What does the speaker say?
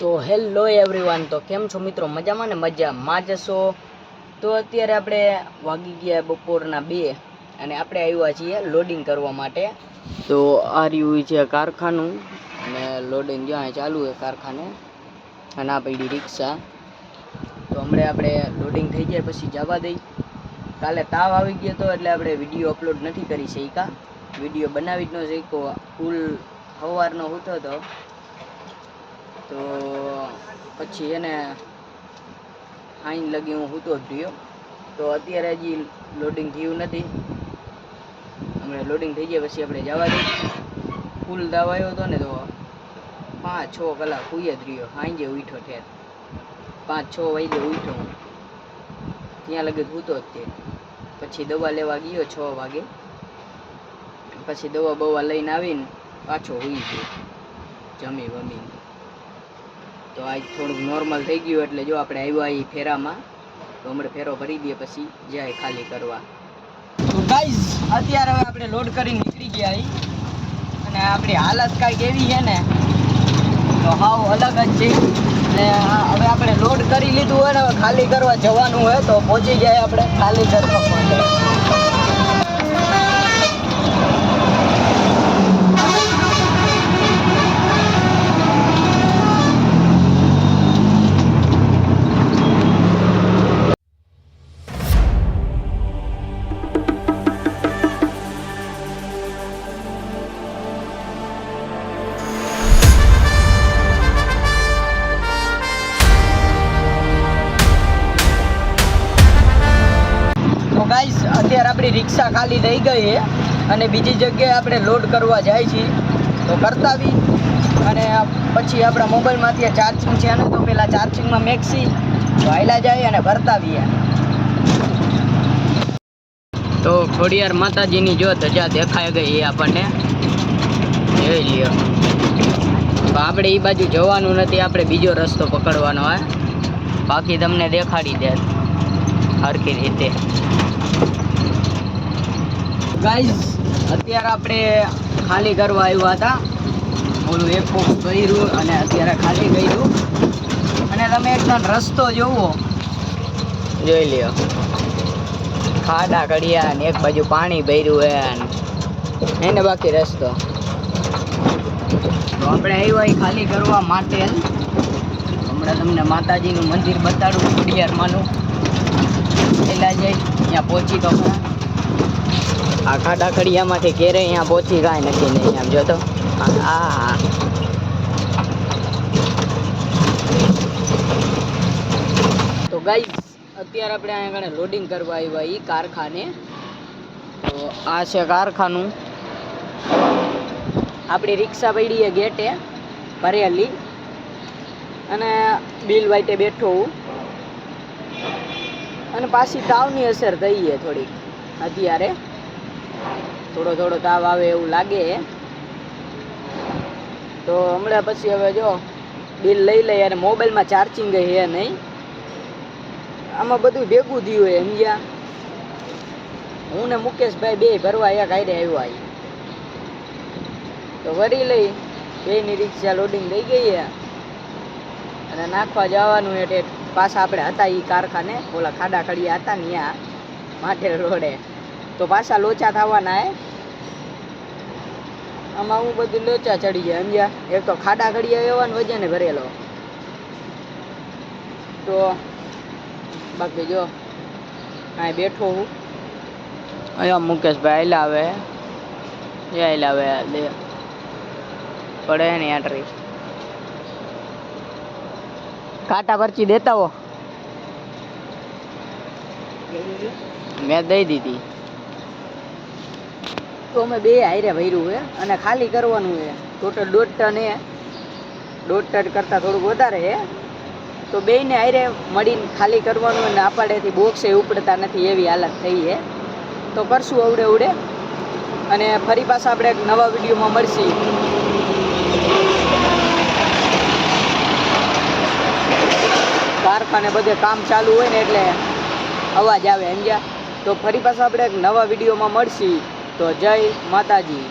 તો hello everyone તો કેમ છો મિત્રો? મજામાં ને મજામાં જશો તો અત્યારે આપણે વાગી ગયા બપોરના બે અને આપણે આવ્યા છીએ લોડિંગ કરવા માટે. તો આ રહ્યું છે કારખાનું અને લોડિંગ જ્યાં ચાલુ છે કારખાને. અને આ પડી રિક્ષા. તો હમણાં આપણે લોડિંગ થઈ જાય પછી જવા દઈ. કાલે તાવ આવી ગયો હતો એટલે આપણે વીડિયો અપલોડ નથી કરી શક્યા. વીડિયો બનાવી જ ન શક્યો. ફૂલ સવારનો હતો હતો તો પછી એને આઈન લગી હું સૂતો જ રહ્યો. તો અત્યારે હજી લોડિંગ થયું નથી. હમણાં લોડિંગ થઈ ગયા પછી આપણે જવા દઈએ. ફૂલ દાવાયો હતો ને તો પાંચ છ કલાક સુઈ જ રહ્યો. સાંજે ઉઠો ઠેર. પાંચ છ વાગે ઉઠ્યો હું. ત્યાં લગી સૂતો જ તે. પછી દવા લેવા ગયો છ વાગે. પછી દવા બવા લઈને આવીને પાછો હોઈ ગયો. જમી વમી તો આજ થોડુંક નોર્મલ થઈ ગયું એટલે જો આપણે આવ્યા એ ફેરામાં, તો હમણાં ફેરો ભરી દઈએ પછી જાય ખાલી કરવા. તો ગાઈઝ અત્યારે હવે આપણે લોડ કરી નીકળી ગયા અને આપણી હાલત કાંઈક એવી છે ને, તો હાવ અલગ જ છે. ને હવે આપણે લોડ કરી લીધું હોય ને, હવે ખાલી કરવા જવાનું હોય તો પહોંચી જાય આપણે, ખાલી કરવા માટે ગાઈસ, અત્યારે આપણી રિક્ષા ખાલી થઈ ગઈ છે અને બીજી જગ્યાએ આપણે લોડ કરવા જાય છીએ. તો કરતા બી. અને પછી આપણા મોબાઈલમાં ચાર્જિંગ છે ને તો પેલા ચાર્જિંગમાં મેક્સી વાયલા જાય અને ભરતા બી તો ખોડિયાર માતાજીની જો ધજા દેખાઈ ગઈ એ આપણને. જોઈ લ્યો. તો આપણે એ બાજુ જવાનું નથી, આપણે બીજો રસ્તો પકડવાનો હોય. બાકી તમને દેખાડી દે. હરખી રીતે. ગાઈઝ અત્યારે આપણે ખાલી કરવા આવ્યા હતા. ઓલું એક બોક્સ કર્યું અને અત્યારે ખાલી કર્યું. અને તમે એકદમ રસ્તો જોવો. જોઈ લ્યો. ખાડા કડિયા ને એક બાજુ પાણી ભર્યું હે એને બાકી રસ્તો. તો આપણે આવ્યા એ ખાલી કરવા માટે હમણાં તમને માતાજીનું મંદિર બતાડું ખોડિયારમાંનું પેલા જઈ ત્યાં પહોંચી તો ખરા. આ ખાડા ખડિયામાંથી ઘેરે અહીંયા પહોંચી કાંઈ નથી નહીં, આમ જોતો આ. તો ગાઈસ, અત્યારે આપણે અહીંયા આગળ લોડિંગ કરવા આવ્યા એ કારખાને. તો આ છે કારખાનું. આપણી રિક્ષા પડી ગેટે, ભરેલી. અને બિલ વાઈટે બેઠો હું. અને પાછી તાવની અસર થઈ છે થોડીક અત્યારે. થોડો થોડો તાવ આવે એવું લાગે. તો હમણાં પછી હવે જો બિલ લઈ લઈએ અને મોબાઈલમાં ચાર્જિંગ છે નહીં. આમાં બધું ભેગું થયું હોય સમજ્યા? હું ને મુકેશભાઈ બે ભરવા એક હારે આવ્યા. તો વરી લઈ બેની રિક્ષા લોડિંગ થઈ ગઈ અને નાખવા જવાનું એટલે પાછા આપણે હતા એ કારખાને. ઓલા ખાડા ખડિયા હતા ને ત્યાં માથે રોડે. તો પાછા લોચા થવાના હે. આમાં હું બધું લોચા ચડી જાય. સમજ્યા એક તો ખાડા ખડિયા એવા ને વજને ભરેલો. તો બાકી જો અહીં બેઠો હું. અહીંયા મુકેશભાઈ લાવે આયલા આવે લે પડે ને આટરી કાંટા પરચી દેતા હો. મેં દઈ દીધી. તો અમે બે હારે ભર્યું છે અને ખાલી કરવાનું છે. ટોટલ દોઢ ટન છે. દોઢ ટન કરતાં થોડુંક વધારે છે. તો બેયને હારે મળીને ખાલી કરવાનું અને આપાડેથી બોક્સે ઉપડતા નથી એવી હાલત થઈ છે. તો કરશું અવડે અવડે. અને ફરી પાછા આપણે નવા વિડીયોમાં મળશી. કારખાને બધે કામ ચાલુ હોય ને એટલે અવાજ આવે, સમજ્યા? તો ફરી પાછા આપણે એક નવા વિડીયોમાં મળશી. તો જય માતાજી.